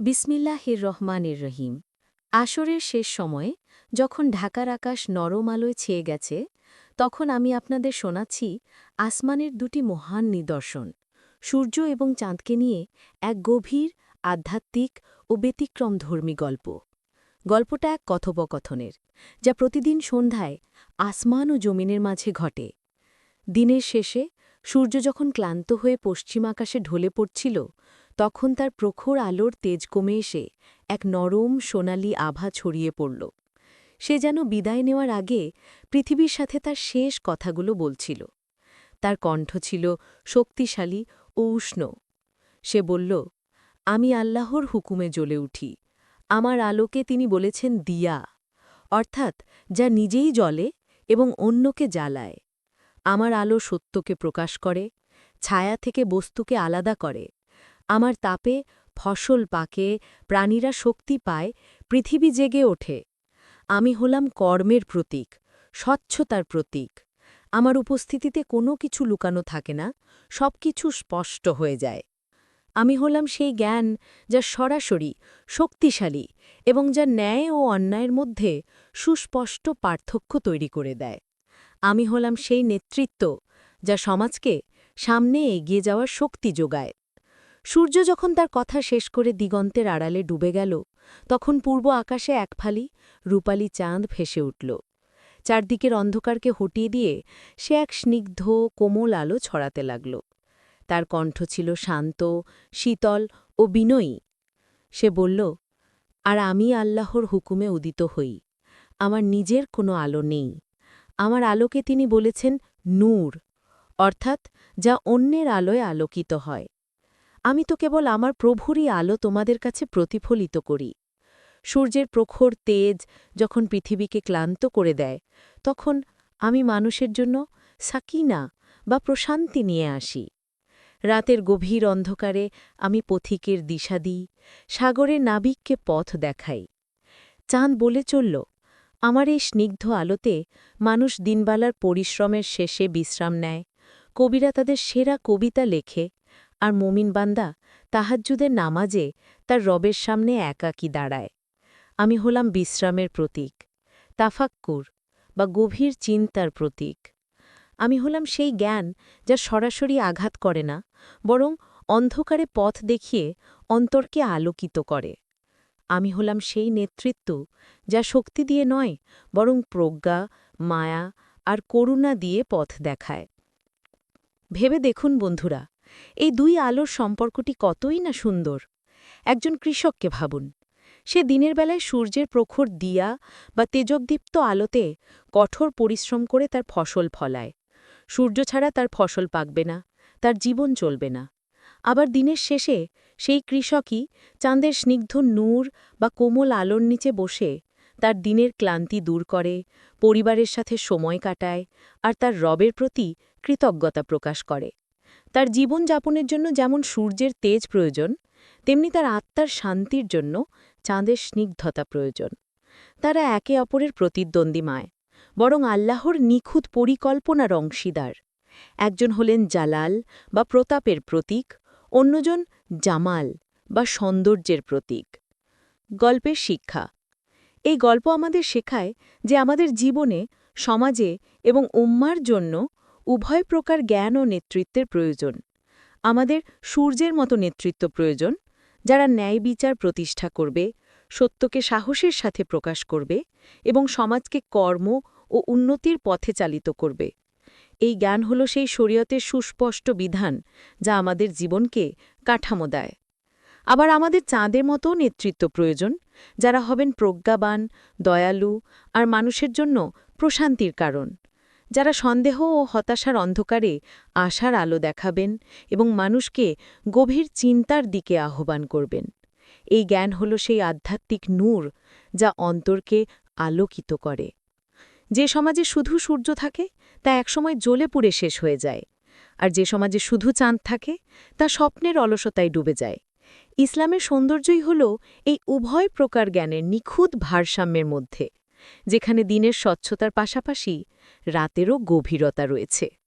বিসমিল্লাহির রহমানির রহিম। আসরের শেষ সময়ে যখন ঢাকার আকাশ নরম আলোয় ছেয়ে গেছে, তখন আমি আপনাদের শোনাচ্ছি আসমানের দুটি মহান নিদর্শন, সূর্য এবং চাঁদকে নিয়ে এক গভীর, আধ্যাত্মিক ও ব্যতিক্রমধর্মী গল্প। গল্পটা এক কথোপকথনের, যা প্রতিদিন সন্ধ্যায় আসমান ও জমিনের মাঝে ঘটে। দিনের শেষে সূর্য যখন ক্লান্ত হয়ে পশ্চিম আকাশে ঢলে পড়ছিল তখন তার প্রখর আলোর তেজ কমে এসে এক নরম সোনালি আভা ছড়িয়ে পড়ল। সে যেন বিদায় নেওয়ার আগে পৃথিবীর সাথে তার শেষ কথাগুলো বলছিল। তার কণ্ঠ ছিল শক্তিশালী ও উষ্ণ। সে বলল, আমি আল্লাহর হুকুমে জ্বলে উঠি। আমার আলোকে তিনি বলেছেন দিয়া, অর্থাৎ যা নিজেই জ্বলে এবং অন্যকে জ্বালায়। আমার আলো সত্যকে প্রকাশ করে, ছায়া থেকে বস্তুকে আলাদা করে। আমার তাপে ফসল পাকে, প্রাণীরা শক্তি পায়, পৃথিবী জেগে ওঠে। আমি হলাম কর্মের প্রতীক, স্বচ্ছতার প্রতীক। আমার উপস্থিতিতে কোনো কিছু লুকানো থাকে না সব কিছু স্পষ্ট হয়ে যায়। আমি হলাম সেই জ্ঞান যা সরাসরি, শক্তিশালী এবং যা ন্যায় ও অন্যায়ের মধ্যে সুস্পষ্ট পার্থক্য তৈরি করে দেয়। আমি হলাম সেই নেতৃত্ব যা সমাজকে সামনে এগিয়ে যাওয়ার শক্তি যোগায়। সূর্য যখন তার কথা শেষ করে দিগন্তের আড়ালে ডুবে গেল, তখন পূর্ব আকাশে এক ফালি রূপালি চাঁদ ভেসে উঠল। চারদিকের অন্ধকারকে হটিয়ে দিয়ে সে এক স্নিগ্ধ, কোমল আলো ছড়াতে লাগল। তার কণ্ঠ ছিল শান্ত, শীতল ও বিনয়ী। সে বলল, আর আমি আল্লাহর হুকুমে উদিত হই। আমার নিজের কোনো আলো নেই। আমার আলোকে তিনি বলেছেন নূর, অর্থাৎ যা অন্যের আলোয় আলোকিত হয়। আমি তো কেবল আমার প্রভুরই আলো তোমাদের কাছে প্রতিফলিত করি। সূর্যের প্রখর তেজ যখন পৃথিবীকে ক্লান্ত করে দেয়, তখন আমি মানুষের জন্য সাকিনা বা প্রশান্তি নিয়ে আসি। রাতের গভীর অন্ধকারে আমি পথিকের দিশা দিই সাগরে নাবিককে পথ দেখাই। চাঁদ বলে চলল, আমার এই স্নিগ্ধ আলোতে মানুষ দিনবালার পরিশ্রমের শেষে বিশ্রাম নেয়। কবিরা তাদের সেরা কবিতা লেখে আর মমিন বান্দা তাহাজ্জুদের নামাজে তার রবের সামনে একাকী দাঁড়ায়। আমি হলাম বিশ্রামের প্রতীক, তাফাক্কুর বা গভীর চিন্তার প্রতীক। আমি হলাম সেই জ্ঞান যা সরাসরি আঘাত করে না, বরং অন্ধকারে পথ দেখিয়ে অন্তরকে আলোকিত করে। আমি হলাম সেই নেতৃত্ব যা শক্তি দিয়ে নয়, বরং প্রজ্ঞা, মায়া আর করুণা দিয়ে পথ দেখায়। ভেবে দেখুন বন্ধুরা এই দুই আলোর সম্পর্কটি কতই না সুন্দর। একজন কৃষককে ভাবুন, সে দিনের বেলায় সূর্যের প্রখর দিয়া বা তেজকদীপ্ত আলোতে কঠোর পরিশ্রম করে তার ফসল ফলায়। সূর্য ছাড়া তার ফসল পাকবে না, তার জীবন চলবে না। আবার দিনের শেষে সেই কৃষকই চাঁদের স্নিগ্ধ নূর বা কোমল আলোর নিচে বসে তার দিনের ক্লান্তি দূর করে, পরিবারের সাথে সময় কাটায় আর তার রবের প্রতি কৃতজ্ঞতা প্রকাশ করে। তার জীবন যাপনের জন্য যেমন সূর্যের তেজ প্রয়োজন, তেমনি তার আত্মার শান্তির জন্য চাঁদের স্নিগ্ধতা প্রয়োজন। তারা একে অপরের প্রতিদ্বন্দ্বীমায় বরং আল্লাহর নিখুঁত পরিকল্পনার অংশীদার। একজন হলেন জালাল বা প্রতাপের প্রতীক, অন্যজন জামাল বা সৌন্দর্যের প্রতীক। গল্পের শিক্ষা। এই গল্প আমাদের শেখায় যে আমাদের জীবনে, সমাজে এবং উম্মার জন্য উভয় প্রকার জ্ঞান ও নেতৃত্বের প্রয়োজন। আমাদের সূর্যের মতো নেতৃত্ব প্রয়োজন, যারা ন্যায় বিচার প্রতিষ্ঠা করবে, সত্যকে সাহসের সাথে প্রকাশ করবে এবং সমাজকে কর্ম ও উন্নতির পথে চালিত করবে। এই জ্ঞান হল সেই শরীয়তের সুস্পষ্ট বিধান, যা আমাদের জীবনকে কাঠামো দেয়। আবার আমাদের চাঁদের মতো নেতৃত্ব প্রয়োজন, যারা হবেন প্রজ্ঞাবান, দয়ালু আর মানুষের জন্য প্রশান্তির কারণ। যারা সন্দেহ ও হতাশার অন্ধকারে আশার আলো দেখাবেন এবং মানুষকে গভীর চিন্তার দিকে আহ্বান করবেন। এই জ্ঞান হল সেই আধ্যাত্মিক নূর যা অন্তরকে আলোকিত করে। যে সমাজে শুধু সূর্য থাকে, তা একসময় জ্বলে পুড়ে শেষ হয়ে যায়। আর যে সমাজে শুধু চাঁদ থাকে, তা স্বপ্নের অলসতায় ডুবে যায়। ইসলামের সৌন্দর্যই হল এই উভয় প্রকার জ্ঞানের নিখুঁত ভারসাম্যের মধ্যে। যেখানে দিনের স্বচ্ছতার পাশাপাশি রাতেরও গভীরতা রয়েছে।